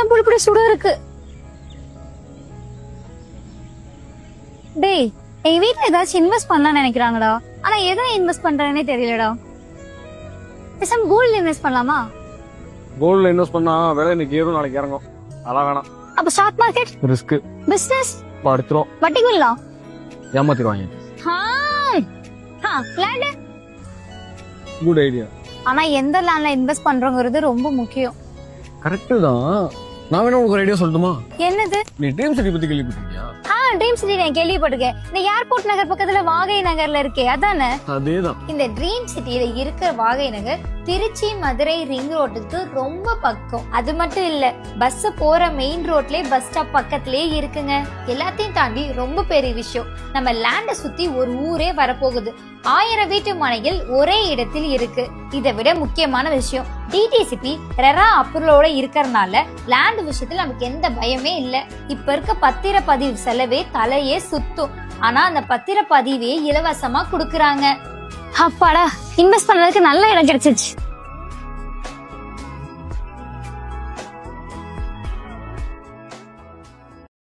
சுட சுட இருக்கு. டேய் எங்க வீட்ல ஏதாச்சும் இன்வெஸ்ட் பண்ணலாம்னு நினைக்கிறாங்கடா. ஆனா எதை இன்வெஸ்ட் பண்றாங்கன்னே தெரியலடா. பேசாம கோல்ட்ல இன்வெஸ்ட் பண்ணலாமா? கோல்டில் இன்வெஸ்ட் பண்ணா விலை இன்னைக்கு ஏறும் நாளைக்கு இறங்கும். அதெல்லாம் வேணாம். அப்ப ஸ்டாக் மார்க்கெட் ரிஸ்க் பிசினஸ் படுத்துரும் வட்டிக்குள்ளா ஏமாத்திடுவாங்க. லேண்ட் குட் ஐடியா ஆனா எந்த லேண்ட்ல இன்வெஸ்ட் பண்றோங்கிறது ரொம்ப முக்கியம். கரெக்டு தான். நான் வேணா ஒரு ஐடியா சொல்லட்டுமா? என்னது? நீ ட்ரீம் சிட்டி பத்தி கேள்விப்பட்டிருக்கியா? ஆ ட்ரீம் சிட்டி நான் கேள்விப்பட்டிருக்கேன். இந்த ஏர்போர்ட் நகர் பக்கத்துல வாகை நகர்ல இருக்கே அதானே? அதே தான் இந்த ட்ரீம் சிட்டியில இருக்கிற வாகை நகர் திருச்சி மதுரை ரிங் ரோட்டுக்கு ரொம்ப பக்கம். அது மட்டும் இல்ல பஸ் போற மெயின் ரோட்லயே பஸ் ஸ்டாப் பக்கத்திலேயே இருக்குங்க. எல்லாத்தையும் தாண்டி ரொம்ப பெரிய விஷயம். நம்ம லேண்ட சுத்தி ஒரு ஊரே வரப்போகுது. ஆயிரம் வீட்டு மனைகள் ஒரே இடத்தில் இருக்கு. இதை விட முக்கியமான விஷயம் டிடிசிபி ரெரா அப்ரூவலோட இருக்கிறதுனால லேண்ட் விஷயத்துல நமக்கு எந்த பயமே இல்ல. இப்ப இருக்க பத்திரப்பதிவு செலவே தலையே சுத்தும். ஆனா அந்த பத்திரப்பதிவே இலவசமா குடுக்கறாங்க. அப்பாடா இன்வெஸ்ட் பண்ணதுக்கு நல்ல இடம் கிடைச்சிச்சு.